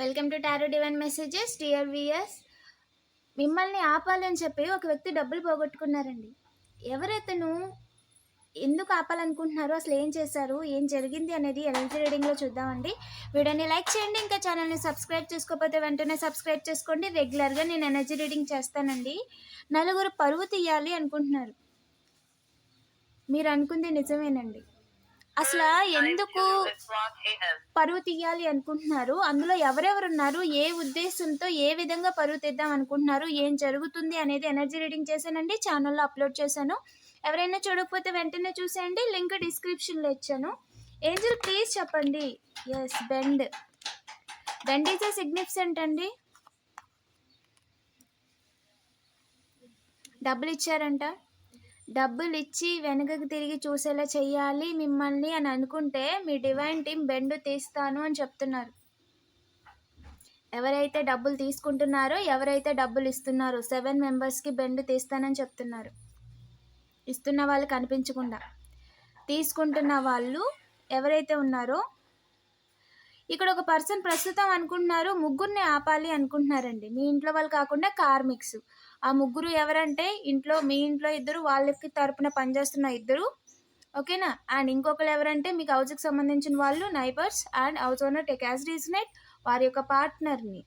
Welcome to tarot divine messages dear viewers మిమ్మల్ని ఆపాలని చెప్పి ఒక వ్యక్తి డబ్బులు పోగొట్టుకున్నారండి. ఎవరైతేను ఎందుకు ఆపాలనుకుంటున్నారో? అసలు ఏం చేశారు? ఏం జరిగింది అనేది ఎనర్జీ రీడింగ్లో చూద్దామండి. వీడియోని లైక్ చేయండి ఇంకా ఛానల్ని సబ్స్క్రైబ్ చేసుకోకపోతే వెంటనే సబ్స్క్రైబ్ చేసుకోండి. రెగ్యులర్గా నేను ఎనర్జీ రీడింగ్ చేస్తానండి. నలుగురు పరువు తీయాలి అనుకుంటున్నారు. మీరు అనుకుంది నిజమేనండి. అసలు ఎందుకు పరువు తీయాలి అనుకుంటున్నారు? అందులో ఎవరెవరు ఉన్నారు ఏ ఉద్దేశంతో ఏ విధంగా పరువు తీద్దాం అనుకుంటున్నారు? ఏం జరుగుతుంది అనేది ఎనర్జీ రీడింగ్ చేశానండి ఛానల్లో అప్లోడ్ చేశాను. ఎవరైనా చూడకపోతే వెంటనే చూసేయండి లింక్ డిస్క్రిప్షన్లో ఇచ్చాను. ఏంజల్ ప్లీజ్ చెప్పండి. Yes bend bend is significant అండి. డబ్బులు ఇచ్చారంట. డబ్బులు ఇచ్చి వెనకకి తిరిగి చూసేలా చేయాలి మిమ్మల్ని అని అనుకుంటే మీ డివైన్ టీం బెండు తీస్తాను అని చెప్తున్నారు. ఎవరైతే డబ్బులు తీసుకుంటున్నారో ఎవరైతే డబ్బులు ఇస్తున్నారో సెవెన్ మెంబర్స్కి బెండు తీస్తానని చెప్తున్నారు. ఇస్తున్న వాళ్ళు కనిపించకుండా. తీసుకుంటున్న వాళ్ళు ఎవరైతే ఉన్నారో ఇక్కడ ఒక పర్సన్ ప్రస్తుతం అనుకుంటున్నారు ముగ్గురిని ఆపాలి అనుకుంటున్నారండి. మీ ఇంట్లో వాళ్ళు కాకుండా కార్మిక్స్. ఆ ముగ్గురు ఎవరంటే ఇంట్లో మీ ఇంట్లో ఇద్దరు వాళ్ళకి తరపున పనిచేస్తున్న ఇద్దరు. ఓకేనా? అండ్ ఇంకొకరు ఎవరంటే మీకు హౌస్కి సంబంధించిన వాళ్ళు neighbours and house owner tech as net వారి యొక్క పార్ట్నర్ని.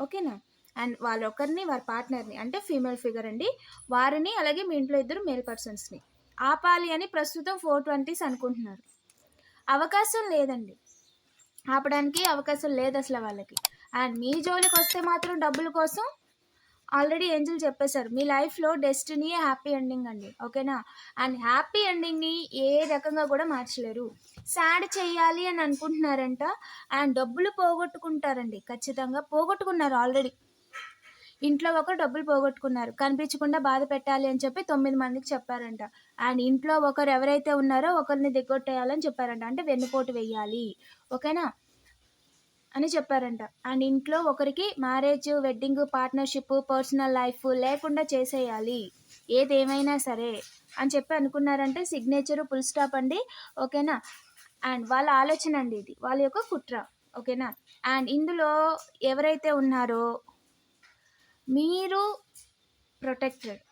ఓకేనా? అండ్ వాళ్ళొక్కరిని వారి పార్ట్నర్ని అంటే ఫీమేల్ ఫిగర్ అండి. వారిని అలాగే మీ ఇంట్లో ఇద్దరు మేల్ పర్సన్స్ని. ఆపాలి అని ప్రస్తుతం ఫోర్ ట్వంటీస్ అనుకుంటున్నారు. అవకాశం లేదండి. ఆపడానికి అవకాశం లేదు అసలు వాళ్ళకి. అండ్ మీ జోలికి వస్తే మాత్రం డబ్బుల కోసం ఆల్రెడీ ఏంజల్ చెప్పేశారు. మీ లైఫ్లో డెస్టినీ హ్యాపీ ఎండింగ్ అండి. ఓకేనా? అండ్ హ్యాపీ ఎండింగ్ని ఏ రకంగా కూడా మార్చలేరు. సాడ్ చేయాలి అని అనుకుంటున్నారంట. అండ్ డబ్బులు పోగొట్టుకుంటారండి. ఖచ్చితంగా పోగొట్టుకున్నారు ఆల్రెడీ. ఇంట్లో ఒకరు డబ్బులు పోగొట్టుకున్నారు. కనిపించకుండా బాధ పెట్టాలి అని చెప్పి తొమ్మిది మందికి చెప్పారంట. అండ్ ఇంట్లో ఒకరు ఎవరైతే ఉన్నారో ఒకరిని దిగొట్టేయాలని చెప్పారంట. అంటే వెన్నుపోటు వెయ్యాలి. ఓకేనా? అని చెప్పారంట. అండ్ ఇంట్లో ఒకరికి marriage wedding partnership personal life లేకుండా చేసేయాలి. ఏదేమైనా సరే అని చెప్పి అనుకున్నారంటే సిగ్నేచరు ఫుల్ స్టాప్ అండి. ఓకేనా? అండ్ వాళ్ళ ఆలోచన అండి ఇది. వాళ్ళ యొక్క కుట్ర. ఓకేనా? అండ్ ఇందులో ఎవరైతే ఉన్నారో మీరు ప్రొటెక్టెడ్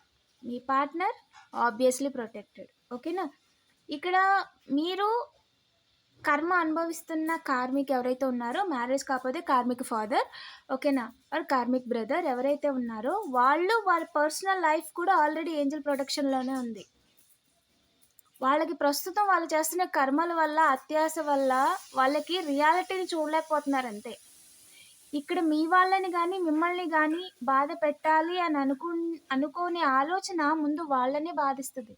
మీ పార్ట్నర్ ఆబ్వియస్లీ ప్రొటెక్టెడ్ ఓకేనా ఇక్కడ మీరు కర్మ అనుభవిస్తున్న కార్మిక్ ఎవరైతే ఉన్నారో మ్యారేజ్ కాకపోతే కార్మిక్ ఫాదర్ ఓకేనా వారు కార్మిక్ బ్రదర్ ఎవరైతే ఉన్నారో వాళ్ళు వాళ్ళ పర్సనల్ లైఫ్ కూడా ఆల్రెడీ ఏంజల్ ప్రొటెక్షన్లోనే ఉంది. వాళ్ళకి ప్రస్తుతం వాళ్ళు చేస్తున్న కర్మల వల్ల అత్యాస వల్ల వాళ్ళకి రియాలిటీని చూడలేకపోతున్నారు అంతే. ఇక్కడ మీ వాళ్ళని కానీ మిమ్మల్ని కానీ బాధ పెట్టాలి అని అనుకు అనుకోని ఆలోచన ముందు వాళ్ళనే బాధిస్తుంది.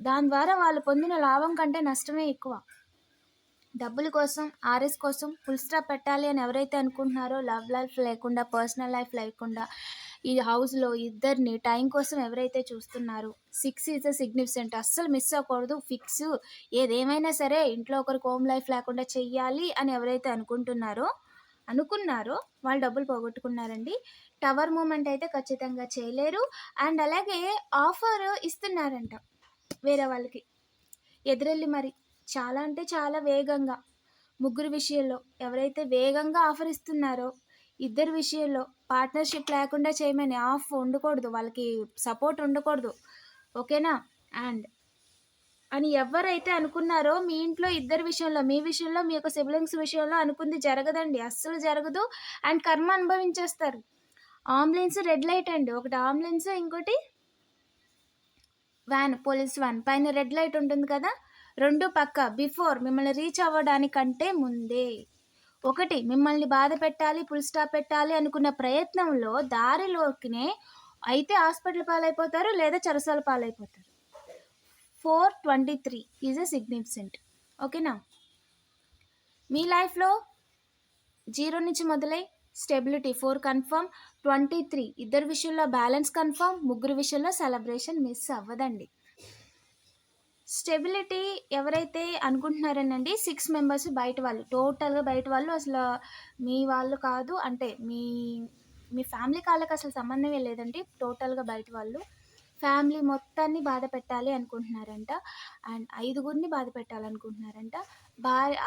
దాని ద్వారా వాళ్ళు పొందిన లాభం కంటే నష్టమే ఎక్కువ. డబ్బుల కోసం ఆర్ఎస్ కోసం ఫుల్ స్టాప్ పెట్టాలి అని ఎవరైతే అనుకుంటున్నారో లవ్ లైఫ్ లేకుండా పర్సనల్ లైఫ్ లేకుండా ఈ హౌస్లో ఇద్దరిని టైం కోసం ఎవరైతే చూస్తున్నారో సిక్స్ ఈజ్ అ సిగ్నిఫికెంట్ అస్సలు మిస్ అవ్వకూడదు ఫిక్స్ ఏదేమైనా సరే ఇంట్లో ఒకరికి హోమ్ లైఫ్ లేకుండా చెయ్యాలి అని ఎవరైతే అనుకుంటున్నారో అనుకున్నారో వాళ్ళు డబ్బులు పోగొట్టుకున్నారండి. టవర్ మూమెంట్ అయితే ఖచ్చితంగా చేయలేరు. అండ్ అలాగే ఆఫర్ ఇస్తున్నారంట వేరే వాళ్ళకి. ఎదురెళ్ళి మరి చాలా అంటే చాలా వేగంగా ముగ్గురు విషయంలో ఎవరైతే వేగంగా ఆఫర్ ఇస్తున్నారో ఇద్దరు విషయంలో పార్ట్నర్షిప్ లేకుండా చేయమని ఆఫ్ ఉండకూడదు. వాళ్ళకి సపోర్ట్ ఉండకూడదు. ఓకేనా? అండ్ అని ఎవరైతే అనుకున్నారో మీ ఇంట్లో ఇద్దరు విషయంలో మీ విషయంలో మీ యొక్క సిబ్లింగ్స్ విషయంలో అనుకుంది జరగదండి. అస్సలు జరగదు. అండ్ కర్మ అనుభవించేస్తారు. ఆంబులెన్స్ రెడ్ లైట్ అండి. ఒకటి ఆంబులెన్స్ ఇంకోటి వ్యాన్ పోలీస్ వ్యాన్ పైన రెడ్ లైట్ ఉంటుంది కదా? రెండు పక్క బిఫోర్ మిమ్మల్ని రీచ్ అవ్వడానికంటే ముందే. ఒకటి మిమ్మల్ని బాధ పెట్టాలి ఫుల్ స్టాప్ పెట్టాలి అనుకున్న ప్రయత్నంలో దారిలోకినే అయితే హాస్పిటల్ పాలైపోతారు లేదా చెరసాల పాలైపోతారు. Four twenty three is a significant ఓకేనా? మీ లైఫ్లో జీరో నుంచి మొదలై stability four confirm twenty three ఇద్దరు విషయంలో బ్యాలెన్స్ కన్ఫర్మ్ ముగ్గురు విషయంలో సెలబ్రేషన్ మిస్ అవ్వదండి. స్టెబిలిటీ ఎవరైతే అనుకుంటున్నారనండి సిక్స్ మెంబర్స్ బయట వాళ్ళు టోటల్గా బయట వాళ్ళు అసలు మీ వాళ్ళు కాదు అంటే మీ మీ ఫ్యామిలీ కాళ్ళకి అసలు సంబంధమే లేదండి టోటల్గా బయట వాళ్ళు. ఫ్యామిలీ మొత్తాన్ని బాధ పెట్టాలి అనుకుంటున్నారంట. అండ్ ఐదుగురిని బాధ పెట్టాలనుకుంటున్నారంట భార్య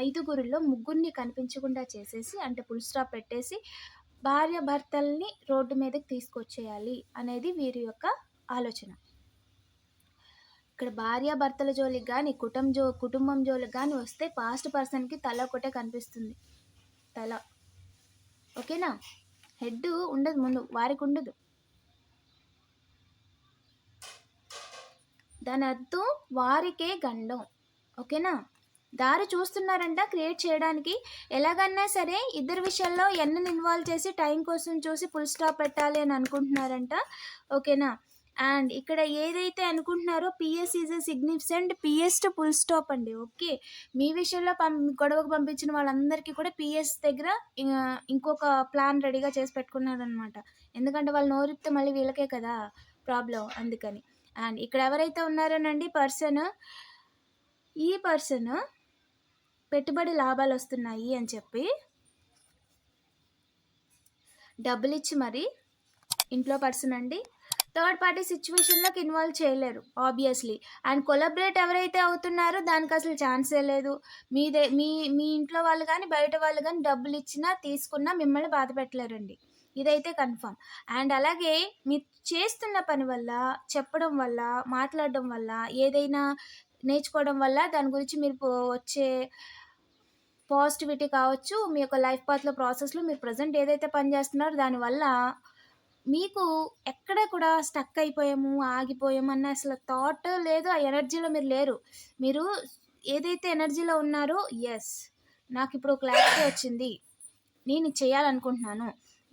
ఐదుగురిలో ముగ్గురిని కనిపించకుండా చేసేసి అంటే ఫుల్ స్టాప్ పెట్టేసి భార్య భర్తల్ని రోడ్డు మీదకి తీసుకొచ్చేయాలి అనేది వీరి యొక్క ఆలోచన. ఇక్కడ భార్య భర్తల జోలికి కానీ కుటుంబ జో కుటుంబం జోలికి కానీ వస్తే పాస్ట్ పర్సన్కి తల ఒకటే కనిపిస్తుంది. తల. ఓకేనా? హెడ్ ఉండదు ముందు వారికి ఉండదు. దాని అర్థం వారికే గండం. ఓకేనా? దారి చూస్తున్నారంట క్రియేట్ చేయడానికి. ఎలాగన్నా సరే ఇద్దరు విషయాల్లో ఎన్నని ఇన్వాల్వ్ చేసి టైం కోసం చూసి ఫుల్ స్టాప్ పెట్టాలి అని అనుకుంటున్నారంట. ఓకేనా? అండ్ ఇక్కడ ఏదైతే అనుకుంటున్నారో PS is a significant PS to full stop అండి. ఓకే? మీ విషయంలో పం గొడవకు పంపించిన వాళ్ళందరికీ కూడా పిఎస్ దగ్గర ఇంకొక ప్లాన్ రెడీగా చేసి పెట్టుకున్నారనమాట ఎందుకంటే వాళ్ళు నోరిపితే మళ్ళీ వీళ్ళకే కదా ప్రాబ్లం అందుకని. అండ్ ఇక్కడ ఎవరైతే ఉన్నారోనండి పర్సన్ ఈ పర్సన్ పెట్టుబడి లాభాలు వస్తున్నాయి అని చెప్పి డబ్బులు ఇచ్చి మరి ఇంట్లో పర్సన్ అండి. థర్డ్ పార్టీ సిచ్యువేషన్లోకి ఇన్వాల్వ్ చేయలేరు ఆబ్వియస్లీ. అండ్ కొలబరేట్ ఎవరైతే అవుతున్నారో దానికి అసలు ఛాన్సే లేదు. మీదే మీ మీ ఇంట్లో వాళ్ళు కానీ బయట వాళ్ళు కానీ డబ్బులు ఇచ్చినా తీసుకున్నా మిమ్మల్ని బాధ పెట్టలేరండి. ఇదైతే కన్ఫర్మ్. అండ్ అలాగే మీరు చేస్తున్న పని వల్ల చెప్పడం వల్ల మాట్లాడడం వల్ల ఏదైనా నేర్చుకోవడం వల్ల దాని గురించి మీరు వచ్చే పాజిటివిటీ కావచ్చు మీ యొక్క లైఫ్ పాత్లో ప్రాసెస్లో మీరు ప్రజెంట్ ఏదైతే పని చేస్తున్నారో దానివల్ల మీకు ఎక్కడ కూడా స్టక్ అయిపోయాము ఆగిపోయాము అన్న అసలు థాట్ లేదు ఆ ఎనర్జీలో మీరు లేరు. మీరు ఏదైతే ఎనర్జీలో ఉన్నారో ఎస్ నాకు ఇప్పుడు క్లారిటీ వచ్చింది. నేను చేయాలనుకుంటున్నాను.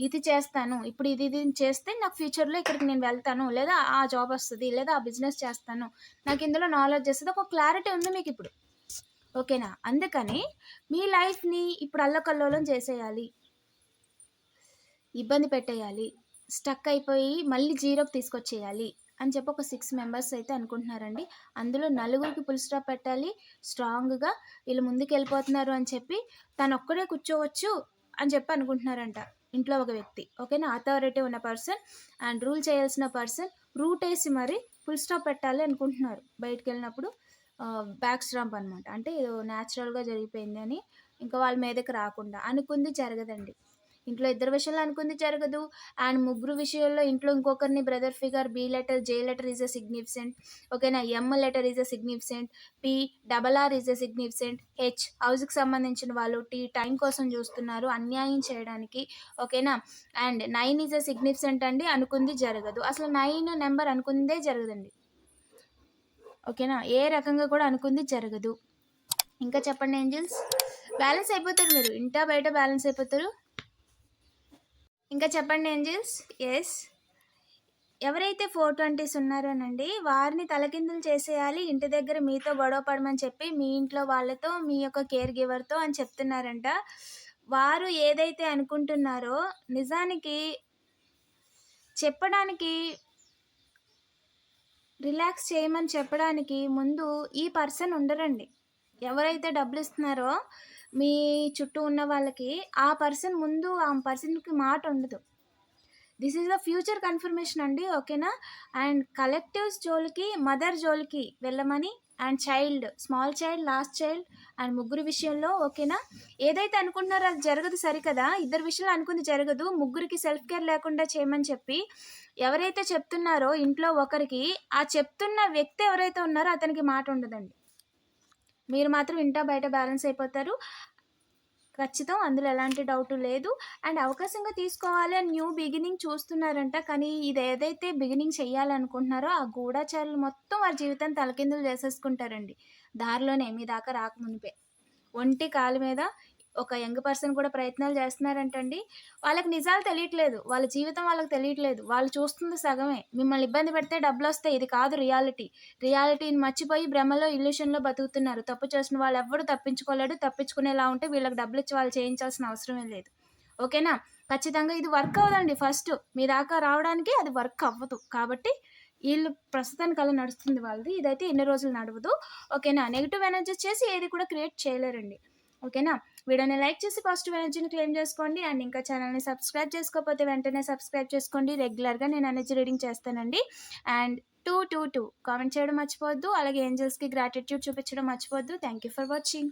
ఇది చేస్తాను ఇప్పుడు ఇది ఇది చేస్తే నాకు ఫ్యూచర్లో ఇక్కడికి నేను వెళ్తాను లేదా ఆ జాబ్ వస్తుంది లేదా ఆ బిజినెస్ చేస్తాను. నాకు ఇందులో నాలెడ్జ్ వస్తుంది. ఒక క్లారిటీ ఉంది మీకు ఇప్పుడు. ఓకేనా? అందుకని మీ లైఫ్ని ఇప్పుడు అల్లకల్లోలం చేసేయాలి. ఇబ్బంది పెట్టేయాలి. స్టక్ అయిపోయి మళ్ళీ జీరోకి తీసుకొచ్చేయాలి అని చెప్పి ఒక సిక్స్ మెంబర్స్ అయితే అనుకుంటున్నారండి. అందులో నలుగురికి పుల్ స్టాప్ పెట్టాలి. స్ట్రాంగ్గా వీళ్ళు ముందుకు వెళ్ళిపోతున్నారు అని చెప్పి తను ఒక్కడే కూర్చోవచ్చు అని చెప్పి అనుకుంటున్నారంట. ఇంట్లో ఒక వ్యక్తి ఓకేనా? అథారిటీ ఉన్న పర్సన్ అండ్ రూల్ చేయాల్సిన పర్సన్ రూట్ వేసి మరి ఫుల్ స్టాప్ పెట్టాలి అనుకుంటున్నారు. బయటకు వెళ్ళినప్పుడు బ్యాక్ స్ట్రాంప్ అనమాట అంటే ఏదో న్యాచురల్గా జరిగిపోయింది అని ఇంకా వాళ్ళ మీదకి రాకుండా అనుకుంది జరగదండి. ఇంట్లో ఇద్దరు విషయంలో అనుకుంది జరగదు. అండ్ ముగ్గురు విషయంలో ఇంట్లో ఇంకొకరిని brother figure B letter J letter is a significant ఓకేనా? M letter is a significant P double R is a significant H హౌస్కి సంబంధించిన వాళ్ళు టీ టైం కోసం చూస్తున్నారు అన్యాయం చేయడానికి. ఓకేనా? And nine is a significant అండి అనుకుంది జరగదు. అసలు నైన్ నెంబర్ అనుకుందే జరగదండి. ఓకేనా? ఏ రకంగా కూడా అనుకుంది జరగదు. ఇంకా చెప్పండి ఏంజల్స్ బ్యాలెన్స్ అయిపోతారు మీరు. ఇంటా బయట బ్యాలెన్స్ అయిపోతారు. ఇంకా చెప్పండి ఏంజిల్స్? ఎస్ ఎవరైతే ఫోర్ ట్వంటీస్ ఉన్నారోనండి వారిని తలకిందులు చేసేయాలి ఇంటి దగ్గర మీతో గొడవ పడమని చెప్పి మీ ఇంట్లో వాళ్ళతో మీ యొక్క కేర్ గివర్తో అని చెప్తున్నారంట. వారు ఏదైతే అనుకుంటున్నారో నిజానికి చెప్పడానికి రిలాక్స్ చేయమని చెప్పడానికి ముందు ఈ పర్సన్ ఉండరండి. ఎవరైతే డబ్బులు ఇస్తున్నారో మీ చుట్టూ ఉన్న వాళ్ళకి ఆ పర్సన్ ముందు ఆ పర్సన్కి మాట ఉండదు. This is the future confirmation అండి ఓకేనా? అండ్ కలెక్టివ్స్ జోలికి మదర్ జోలికి వెళ్ళమని and child small child last child and ముగ్గురు విషయంలో ఓకేనా? ఏదైతే అనుకుంటున్నారో అది జరగదు సరికదా? ఇద్దరు విషయాలు అనుకుంది జరగదు ముగ్గురికి సెల్ఫ్ కేర్ లేకుండా చేయమని చెప్పి ఎవరైతే చెప్తున్నారో ఇంట్లో ఒకరికి ఆ చెప్తున్న వ్యక్తి ఎవరైతే ఉన్నారో అతనికి మాట ఉండదండి. మీరు మాత్రం ఇంటా బయట బ్యాలెన్స్ అయిపోతారు. ఖచ్చితం అందులో ఎలాంటి డౌట్ లేదు. అండ్ అవకాశంగా తీసుకోవాలి అని న్యూ బిగినింగ్ చూస్తున్నారంట. కానీ ఇది ఏదైతే బిగినింగ్ చేయాలనుకుంటున్నారో ఆ గూఢచారులు మొత్తం వారి జీవితాన్ని తలకిందులు చేసేసుకుంటారండి. దారిలోనే మీ దాకా రాకమునిపే ఒంటి కాలు మీద ఒక యంగ్ పర్సన్ కూడా ప్రయత్నాలు చేస్తున్నారంటండి. వాళ్ళకి నిజాలు తెలియట్లేదు. వాళ్ళ జీవితం వాళ్ళకి తెలియట్లేదు. వాళ్ళు చూస్తుంది సగమే. మిమ్మల్ని ఇబ్బంది పెడితే డబ్బులు వస్తాయి ఇది కాదు రియాలిటీ. రియాలిటీని మర్చిపోయి భ్రమలో ఇల్యూషన్లో బతుకుతున్నారు. తప్పు చేసిన వాళ్ళు ఎవ్వరు తప్పించుకోలేడు. తప్పించుకునేలా ఉంటే వీళ్ళకి డబ్బులు ఇచ్చి వాళ్ళు చేయించాల్సిన అవసరమే లేదు. ఓకేనా? ఖచ్చితంగా ఇది వర్క్ అవ్వదండి ఫస్ట్. మీ దాకా రావడానికి అది వర్క్ అవ్వదు. కాబట్టి వీళ్ళు ప్రస్తుతానికి అలా నడుస్తుంది వాళ్ళది. ఇదైతే ఎన్ని రోజులు నడవదు. ఓకేనా? నెగిటివ్ ఎనర్జీ చేసి ఏది కూడా క్రియేట్ చేయలేరండి. ఓకేనా? వీడియోని లైక్ చేసి పాజిటివ్ ఎనర్జీని క్లెయిమ్ చేసుకోండి. అండ్ ఇంకా ఛానల్ని సబ్స్క్రైబ్ చేసుకోకపోతే వెంటనే సబ్స్క్రైబ్ చేసుకోండి. రెగ్యులర్గా నేను ఎనర్జీ రీడింగ్ చేస్తానండి. And two two two. Comment చేయడం మర్చిపోవద్దు. అలాగే ఏంజల్స్కి గ్రాటిట్యూడ్ చూపించడం మర్చిపోవద్దు. Thank you for watching